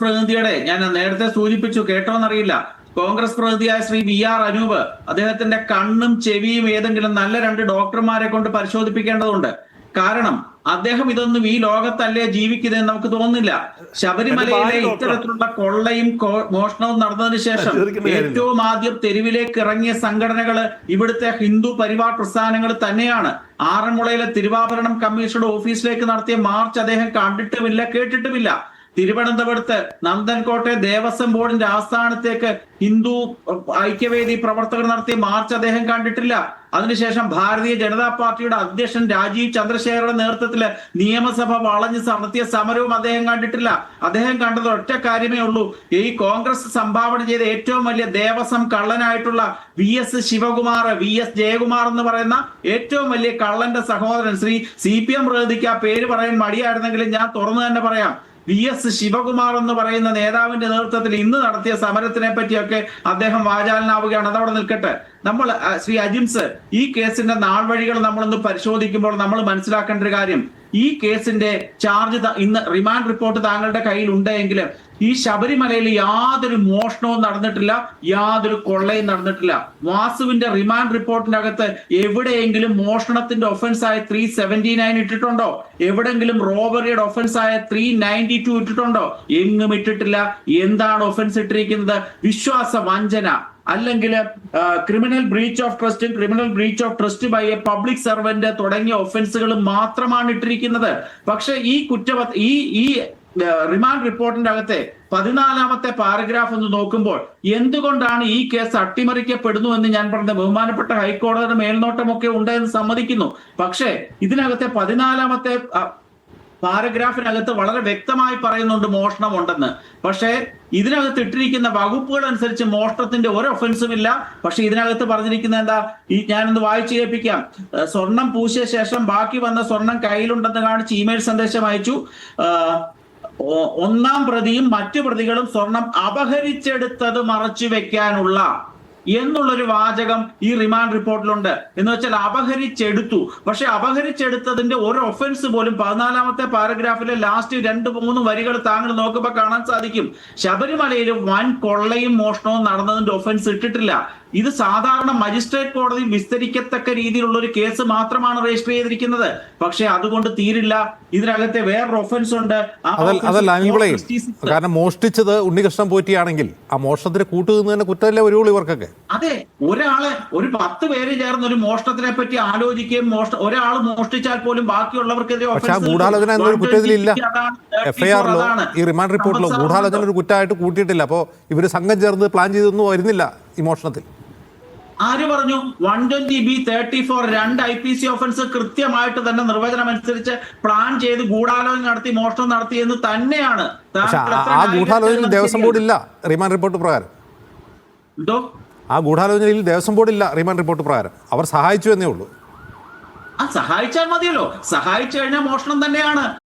പ്രതിനിധിയുടെ ഞാൻ നേരത്തെ സൂചിപ്പിച്ചു കേട്ടോന്നറിയില്ല. കോൺഗ്രസ് പ്രതിനിധിയായ ശ്രീ വി ആർ അനൂപ് അദ്ദേഹത്തിന്റെ കണ്ണും ചെവിയും ഏതെങ്കിലും നല്ല രണ്ട് ഡോക്ടർമാരെ കൊണ്ട് പരിശോധിപ്പിക്കേണ്ടതുണ്ട്. കാരണം അദ്ദേഹം ഇതൊന്നും ഈ ലോകത്തല്ലേ ജീവിക്കുന്നതെന്ന് നമുക്ക് തോന്നുന്നില്ല. ശബരിമലയിലെ ഇത്തരത്തിലുള്ള കൊള്ളയും മോഷണവും നടന്നതിന് ശേഷം ഏറ്റവും ആദ്യം തെരുവിലേക്ക് ഇറങ്ങിയ സംഘടനകൾ ഇവിടുത്തെ ഹിന്ദു പരിവാർ പ്രസ്ഥാനങ്ങൾ തന്നെയാണ്. ആറന്മുളയിലെ തിരുവാഭരണം കമ്മീഷണർ ഓഫീസിലേക്ക് നടത്തിയ മാർച്ച് അദ്ദേഹം കണ്ടിട്ടുമില്ല കേട്ടിട്ടുമില്ല. തിരുവനന്തപുരത്ത് നന്ദൻകോട്ടെ ദേവസ്വം ബോർഡിന്റെ ആസ്ഥാനത്തേക്ക് ഹിന്ദു ഐക്യവേദി പ്രവർത്തകർ നടത്തിയ മാർച്ച് അദ്ദേഹം കണ്ടിട്ടില്ല. അതിനുശേഷം ഭാരതീയ ജനതാ പാർട്ടിയുടെ അധ്യക്ഷൻ രാജീവ് ചന്ദ്രശേഖരുടെ നേതൃത്വത്തിൽ നിയമസഭ വളഞ്ഞ് നടത്തിയ സമരവും അദ്ദേഹം കണ്ടിട്ടില്ല. അദ്ദേഹം കണ്ടത് ഒറ്റ കാര്യമേ ഉള്ളൂ. ഈ കോൺഗ്രസ് സംഭാവന ചെയ്ത ഏറ്റവും വലിയ Devaswom കള്ളനായിട്ടുള്ള V S Sivakumar V S Jayakumar എന്ന് പറയുന്ന ഏറ്റവും വലിയ കള്ളന്റെ സഹോദരൻ ശ്രീ സി പി എം പ്രതിക്ക് ആ പേര് പറയാൻ മടിയായിരുന്നെങ്കിലും ഞാൻ തുറന്നു തന്നെ പറയാം. വി എസ് ശിവകുമാർ എന്ന് പറയുന്ന നേതാവിന്റെ നേതൃത്വത്തിൽ ഇന്ന് നടത്തിയ സമരത്തിനെ പറ്റിയൊക്കെ അദ്ദേഹം വാചാലനാവുകയാണ്. അതവിടെ നിൽക്കട്ടെ. നമ്മൾ ശ്രീ അജിംസ് ഈ കേസിന്റെ നാൾ വഴികൾ നമ്മളൊന്ന് പരിശോധിക്കുമ്പോൾ നമ്മൾ മനസ്സിലാക്കേണ്ട ഒരു കാര്യം. ഈ കേസിന്റെ ചാർജ് ഇന്ന് റിമാൻഡ് റിപ്പോർട്ട് താങ്കളുടെ കയ്യിൽ ഉണ്ടെങ്കിൽ ഈ ശബരിമലയിൽ യാതൊരു മോഷണവും നടന്നിട്ടില്ല യാതൊരു കൊള്ളയും നടന്നിട്ടില്ല. വാസുവിന്റെ റിമാൻഡ് റിപ്പോർട്ടിനകത്ത് എവിടെയെങ്കിലും മോഷണത്തിന്റെ ഒഫൻസ് ആയ ത്രീ സെവന്റി നയൻ ഇട്ടിട്ടുണ്ടോ? എവിടെങ്കിലും റോബറിയുടെ ഒഫൻസ് ആയ ത്രീ നയന്റി ടു ഇട്ടിട്ടുണ്ടോ? എങ്ങും ഇട്ടിട്ടില്ല. എന്താണ് ഒഫൻസ് ഇട്ടിരിക്കുന്നത്? വിശ്വാസ വഞ്ചന അല്ലെങ്കിൽ criminal breach of ട്രസ്റ്റും criminal breach of trust by a public servant തുടങ്ങിയ ഒഫൻസുകൾ മാത്രമാണ് ഇട്ടിരിക്കുന്നത്. പക്ഷെ ഈ കുറ്റ ഈ ഈ റിമാൻഡ് റിപ്പോർട്ടിന്റെ അകത്തെ പതിനാലാമത്തെ പാരഗ്രാഫ് ഒന്ന് നോക്കുമ്പോൾ എന്തുകൊണ്ടാണ് ഈ കേസ് അട്ടിമറിക്കപ്പെടുന്നു എന്ന് ഞാൻ പറഞ്ഞ ബഹുമാനപ്പെട്ട ഹൈക്കോടതിയുടെ മേൽനോട്ടമൊക്കെ ഉണ്ടെന്ന് സമ്മതിക്കുന്നു. പക്ഷേ ഇതിനകത്തെ പതിനാലാമത്തെ പാരഗ്രാഫിനകത്ത് വളരെ വ്യക്തമായി പറയുന്നുണ്ട് മോഷണം ഉണ്ടെന്ന് പക്ഷേ ഇതിനകത്ത് ഇട്ടിരിക്കുന്ന വകുപ്പുകൾ അനുസരിച്ച് മോഷണത്തിന്റെ ഒരു ഒഫൻസും ഇല്ല. പക്ഷെ ഇതിനകത്ത് പറഞ്ഞിരിക്കുന്ന എന്താ? ഈ ഞാനൊന്ന് വായിച്ചു കേൾപ്പിക്കാം. സ്വർണം പൂശിയ ശേഷം ബാക്കി വന്ന സ്വർണം കയ്യിലുണ്ടെന്ന് കാണിച്ച് ഇമെയിൽ സന്ദേശം അയച്ചു. ഒന്നാം പ്രതിയും മറ്റു പ്രതികളും സ്വർണം അപഹരിച്ചെടുത്തത് മറച്ചു വെക്കാനുള്ള എന്നുള്ളൊരു വാചകം ഈ റിമാൻഡ് റിപ്പോർട്ടിലുണ്ട്. എന്ന് വെച്ചാൽ അപഹരിച്ചെടുത്തു. പക്ഷെ അപഹരിച്ചെടുത്തതിന്റെ ഒരു ഒഫൻസ് പോലും പതിനാലാമത്തെ പാരഗ്രാഫിലെ ലാസ്റ്റ് രണ്ട് മൂന്ന് വരികൾ താങ്കൾ നോക്കുമ്പോൾ കാണാൻ സാധിക്കും. ശബരിമലയിൽ വൻ കൊള്ളയും മോഷണവും നടന്നതിന്റെ ഒഫൻസ് ഇട്ടിട്ടില്ല. ഇത് സാധാരണ മജിസ്ട്രേറ്റ് കോടതി വിസ്തരിക്കത്തക്ക രീതിയിലുള്ള ഒരു കേസ് മാത്രമാണ് രജിസ്റ്റർ ചെയ്തിരിക്കുന്നത്. പക്ഷെ അതുകൊണ്ട് തീരില്ല. ഇതിനകത്തെ വേറൊരു ഒഫൻസ് ഉണ്ട്. അതല്ല offence അതല്ല അനിൽപിളയും 466. കാരണം മോഷ്ടിച്ചത് ഉണ്ണികൃഷ്ണൻ പോറ്റിയാണെങ്കിൽ ആ മോഷണത്തിന് കൂട്ടുനിന്ന് തന്നെ കുറ്റമല്ലേ വരുള്ളൂ ഇവർക്കൊക്കെ? അതെ ഒരാളെ ഒരു പത്ത് പേര് ചേർന്ന് ഒരു മോഷണത്തിനെ പറ്റി ആലോചിക്കുകയും മോഷ ഒരാൾ മോഷ്ടിച്ചാൽ പോലും ബാക്കിയുള്ളവർക്കെതിരെ ഗൂഢാലോചന. എന്നൊരു കുറ്റത്തിലില്ല. 120 അതാണ്, 34 എഫ്ഐആറിലോ ഈ റിമാൻഡ് റിപ്പോർട്ടിലോ ഗൂഢാലോചന ഒരു കുറ്റമായിട്ട് കൂട്ടിയിട്ടില്ല. അപ്പോൾ ഇവർ സംഘം ചേർന്ന് പ്ലാൻ ചെയ്തൊന്നും വരുന്നില്ല. ഈ മോഷണത്തിൽ ആര് പറഞ്ഞു? One twenty B thirty four രണ്ട് ഐ പി സി ഓഫൻസ് കൃത്യമായിട്ട് തന്നെ നിർവചനം അനുസരിച്ച് പ്ലാൻ ചെയ്ത് ഗൂഢാലോചന നടത്തി മോഷണം നടത്തി എന്ന് തന്നെയാണ്. ആ- ഗൂഢാലോചന ദേവസ്വം ബോർഡ് ഇല്ല റിമാൻഡ് റിപ്പോർട്ട് പ്രകാരം. എന്തോ? ആ ഗൂഢാലോചനയിൽ ദേവസ്വം ബോർഡ് ഇല്ല റിമാൻഡ് റിപ്പോർട്ട് പ്രകാരം. അവർ സഹായിച്ചു എന്നേ ഉള്ളൂ. ആ സഹായിച്ചാൽ മതിയല്ലോ. സഹായിച്ചു കഴിഞ്ഞാൽ മോഷണം തന്നെയാണ്.